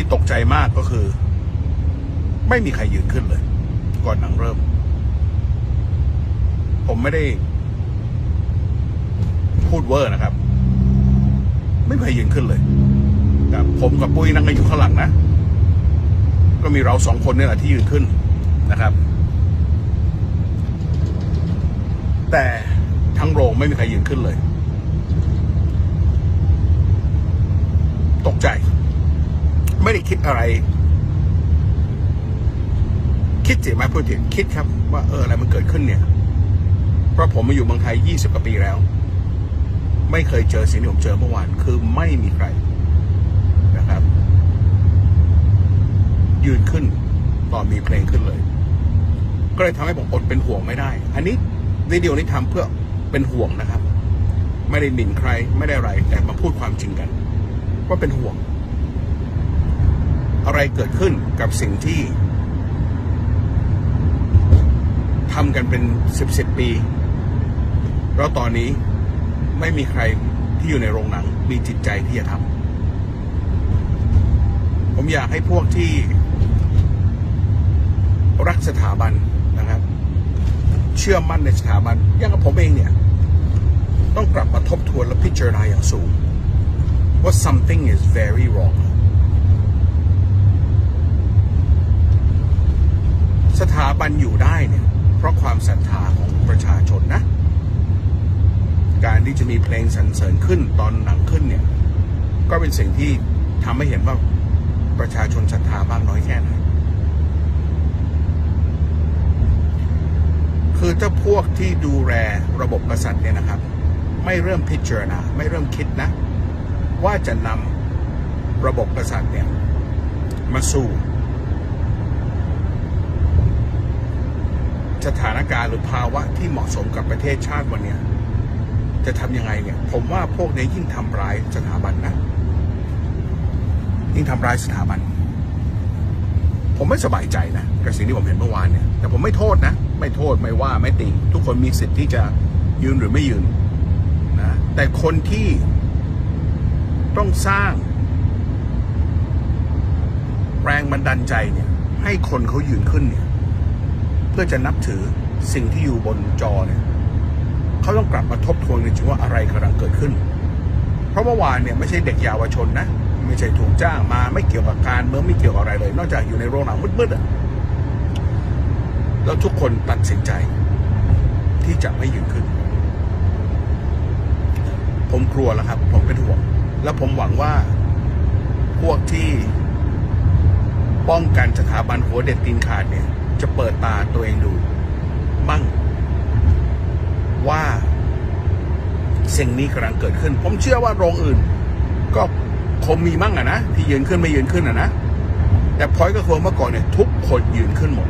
ที่ตกใจมากก็คือ ไม่มีใครยืนขึ้นเลย ก่อนหนังเริ่ม ผมไม่ได้ พูดเวอร์นะครับ ไม่มีใครยืนขึ้นเลยกับผมกับปุ้ยนั่งกันอยู่ข้างหลังนะ ก็มีเราสองคนนี่แหละที่ยืนขึ้นนะครับ แต่ทั้งโรงไม่มีใครยืนขึ้นเลย ตกใจ ไม่ได้คิดอะไร คิดสิไหมพูดถึงคิดครับ ว่าเอออะไรมันเกิดขึ้นเนี่ย เพราะผมมาอยู่เมืองไทย20กว่าปีแล้ว ไม่เคยเจอสิ่งที่ผมเจอเมื่อวาน คือไม่มีใครนะครับ ยืนขึ้นตอนมีเพลงขึ้นเลย ก็เลยทำให้ผมอดเป็นห่วงไม่ได้ อันนี้วิดีโอนี้ทำเพื่อเป็นห่วงนะครับ ไม่ได้หมิ่นใครไม่ได้อะไรแต่มาพูดความจริงกัน ว่าเป็นห่วง อะไรเกิดขึ้นกับสิ่งที่ทำกันเป็นสิบสิบปี แล้วตอนนี้ไม่มีใครที่อยู่ในโรงหนังมีจิตใจที่จะทำผมอยากให้พวกที่รักสถาบันนะครับ เชื่อมั่นในสถาบันอย่างกับผมเองเนี่ย ต้องกลับมาทบทวนและพิจารณาอย่างสูงว่า something is very wrong สถาบันอยู่ได้เนี่ย เพราะความศรัทธาของประชาชนนะ การที่ จะมีเพลงสรรเสริญขึ้นตอนหนังขึ้นเนี่ย ก็เป็นสิ่งที่ทำให้เห็นว่าประชาชนศรัทธามากน้อยแค่ไหน คือถ้าพวกที่ดูแลระบบกษัตริย์เนี่ยนะครับ ไม่เริ่มพิจารณาไม่เริ่มคิดนะ ว่าจะนำระบบกษัตริย์เนี่ยมาสู่ สถานการณ์หรือภาวะที่เหมาะสมกับประเทศชาติวันเนี้ย จะทำยังไงเนี่ย ผมว่าพวกนี้ยิ่งทำร้ายสถาบันนะยิ่งทำร้ายสถาบัน ผมไม่สบายใจนะกับสิ่งที่ผมเห็นเมื่อวานเนี่ย แต่ผมไม่โทษนะ ไม่โทษไม่ว่าไม่ติทุกคนมีสิทธิ์ที่จะยืนหรือไม่ยืนนะแต่คนที่ต้องสร้าง แรงบันดาลใจเนี่ย ให้คนเขายืนขึ้นเนี่ย เพื่อจะนับถือสิ่งที่อยู่บนจอเนี่ย เขาต้องกลับมาทบทวนกันจริงว่าอะไรกำลังเกิดขึ้น เพราะเมื่อวานเนี่ยไม่ใช่เด็กเยาวชนนะ ไม่ใช่ถูกจ้างมาไม่เกี่ยวกับการเมืองไม่เกี่ยวกับอะไรเลย นอกจากอยู่ในโรงหนังมืดๆอะแล้วทุกคนตัดสินใจที่จะไม่ยืนขึ้น ผมกลัวแล้วครับ ผมเป็นห่วง และผมหวังว่าพวกที่ป้องกันสถาบันหัวเด็ดตีนขาดเนี่ย จะเปิดตาตัวเองดู มั่ง ว่า สิ่งนี้กำลังเกิดขึ้น ผมเชื่อว่าโรงอื่น ก็คงมีมั่งอะนะที่ยืนขึ้นไม่ยืนขึ้นอะนะแต่พอยก็คือเมื่อก่อนเนี่ยทุกคนยืนขึ้นหมด